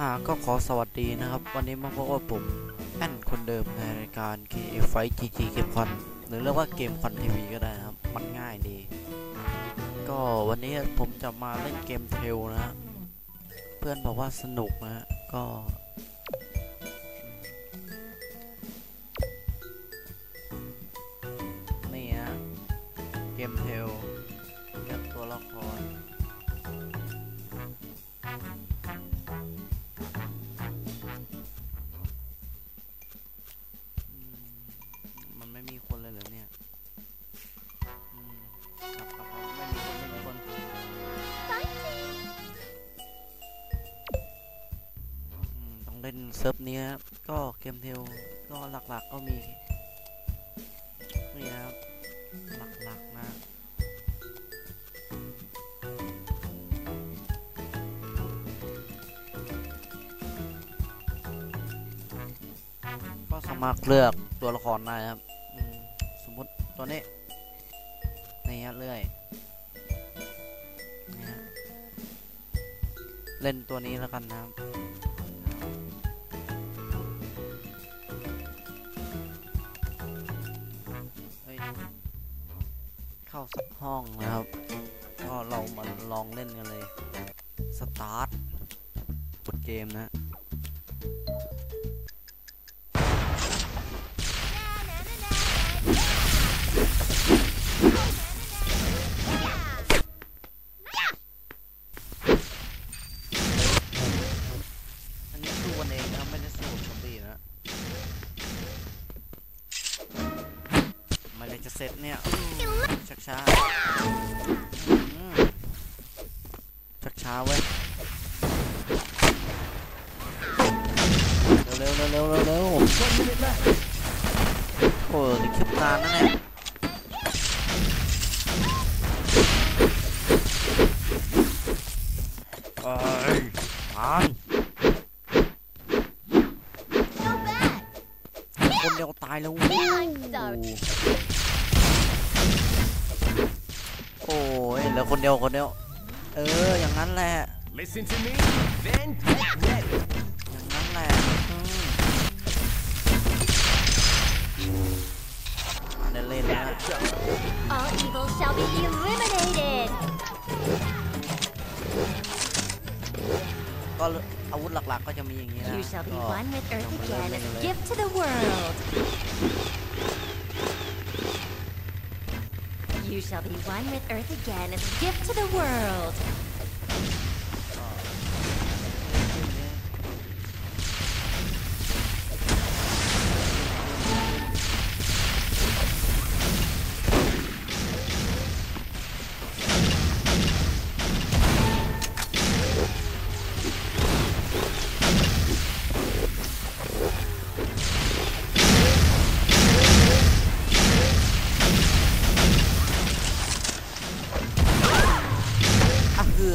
อ่าก็ขอสวัสดีนะครับ วันนี้มาพบกับผมแอนคนเดิมในรายการ KF Fight GG เกมคอนหรือเรียกว่าเกมคอนทีวีก็ได้นะครับ มันง่ายดี ก็วันนี้ผมจะมาเล่นเกมเทลนะฮะเพื่อนบอกว่าสนุกนะฮะก็ ซิร์ฟนี้ครับก็เกมเทลก็หลักๆก็มีนี่ครับหลักๆนะก็สามารถเลือกตัวละครได้ครับมสมมติตัวนี้นี่ฮะเลื่อยเล่นตัวนี้แล้วกันนะครับ สักห้องนะครับ ก็เรามาลองเล่นกันเลย สตาร์ทกดเกมนะ ร็จเนี่ยอืมชักช้าอืมชักช้าเว้ยเร็วเร็วเร็วเร็วเร็วโอ้ยนี่คลิปนานนะเนี่ยเอ้ยทาน อคนเดียวคนเดียว เอออย่างนั้นแหละ Listen to me, then get ready. อย่างนั้นแหละอืมเล่นเล่นๆนะ All evil shall be eliminated. ก็อาวุธหลักๆก็จะมีอย่างนี้นะ You shall be ก็ one with Earth ลองไปเล่น again เล่น as เล a ย shall be one with Earth again as a gift to the world.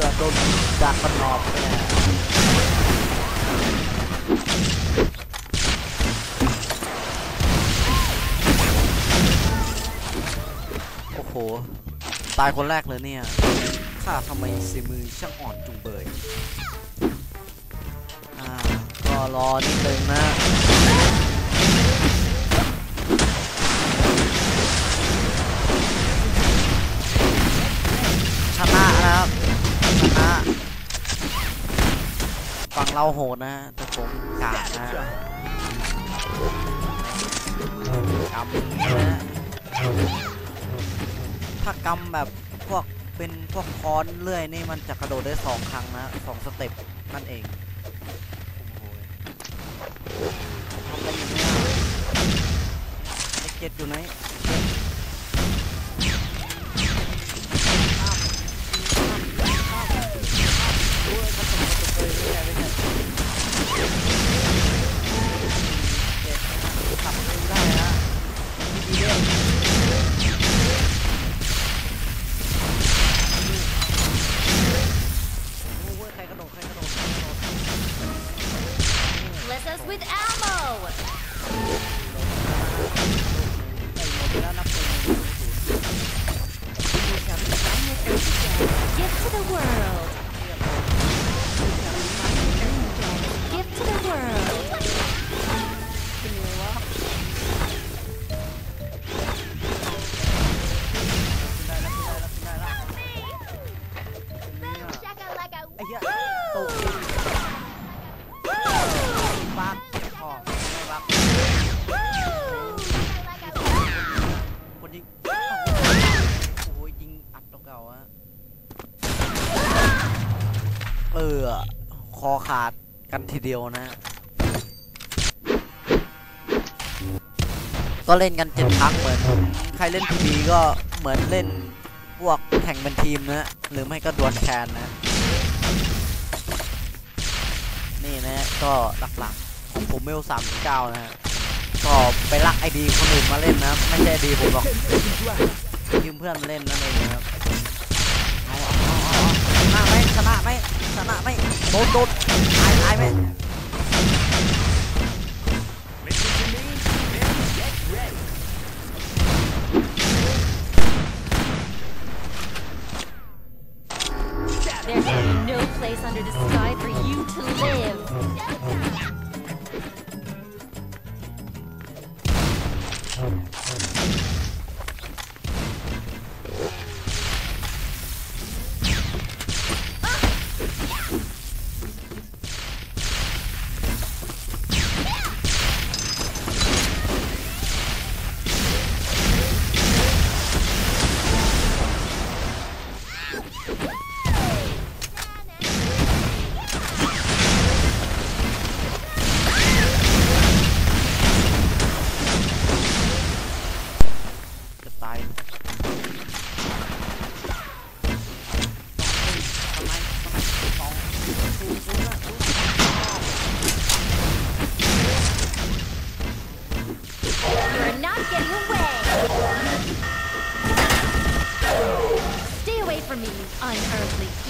อะเหือโดนจากกันอบไปแล้วโอ้โห ตายคนแรกเลยเนี่ย ข้าทำไมสีมือช่างอ่อนจุงเบย อ่า ก็รอนิดนึงนะ เราโหดนะแต่ผมกาดนะกำนะถ้ากำแบบพวกเป็นพวกค้อนเลื่อยนี่มันจะกระโดดได้สองครั้งนะสองสเต็ปนั่นเองโอ้โหทำอะไรอยู่เนี่ยไอเจ็ดอยู่ไหน คอขาดกันทีเดียวนะ ก็เล่นกันเจ็ดพักเหมือน ใครเล่นพีบีก็เหมือนเล่นพวกแข่งเป็นทีมนะ หรือไม่ก็ดวลแคนนะ นี่นะ ก็หลักๆของผมเมลสามเก้านะก็ไปลักไอดีคนอื่นมาเล่นนะ ไม่ใช่ไอดีผมหรอกยืมเพื่อนมาเล่นนั่นเองนะครับเอาเอาเอาชนะไหมชนะไหมชนะไหม โดนโด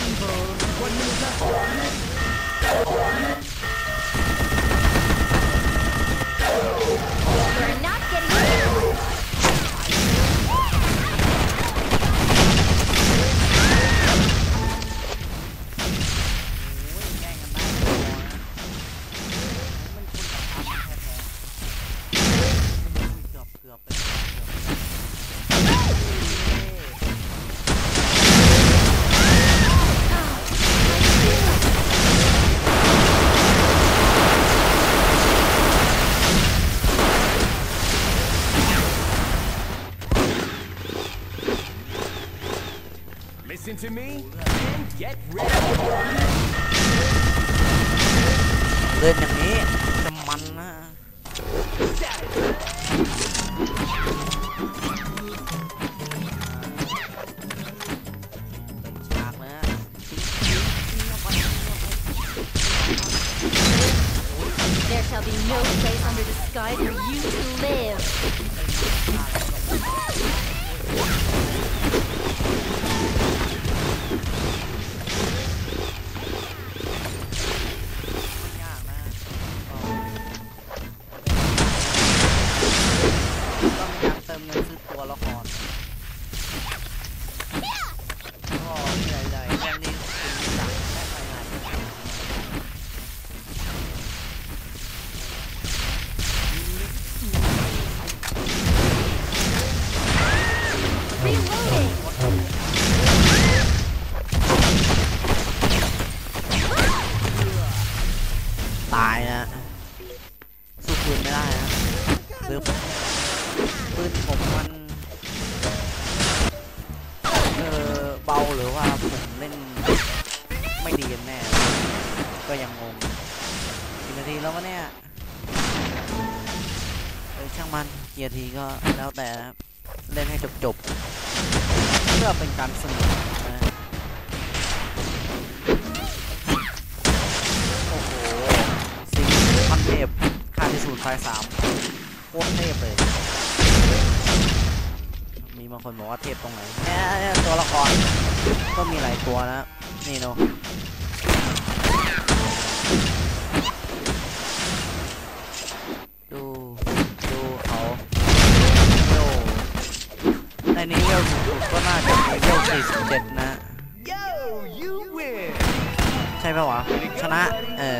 One minute left. one minute Listen to me, then get ready. เดินอย่างนี้จะมันนะเป็นฉากนะ There shall be no place under the sky for you to live. นผมมันเออเบาหรือว่าผมเล่นไม่ดีกันแน่ ก็ยังงงกี่นาทีแล้ววะเนี่ยเออช่างมันกี่นาทีก็แล้วแต่นะครับเล่นให้จบๆ เพื่อเป็นการสนุกนะโอ้โหสิงพันเทพค่าที่ศูนย์ไฟสามโคตรเทพเลย บางคนบอกว่าเทพตรงไหนเนี่ยเนี่ยตัวละครก็มีหลายตัวนะ นี่เนาะดูดูเขาเวลในนี้เวลสูงสุดก็น่าจะมีเวล47นะ Yo, you win. ใช่ปะวะ ชนะ เออ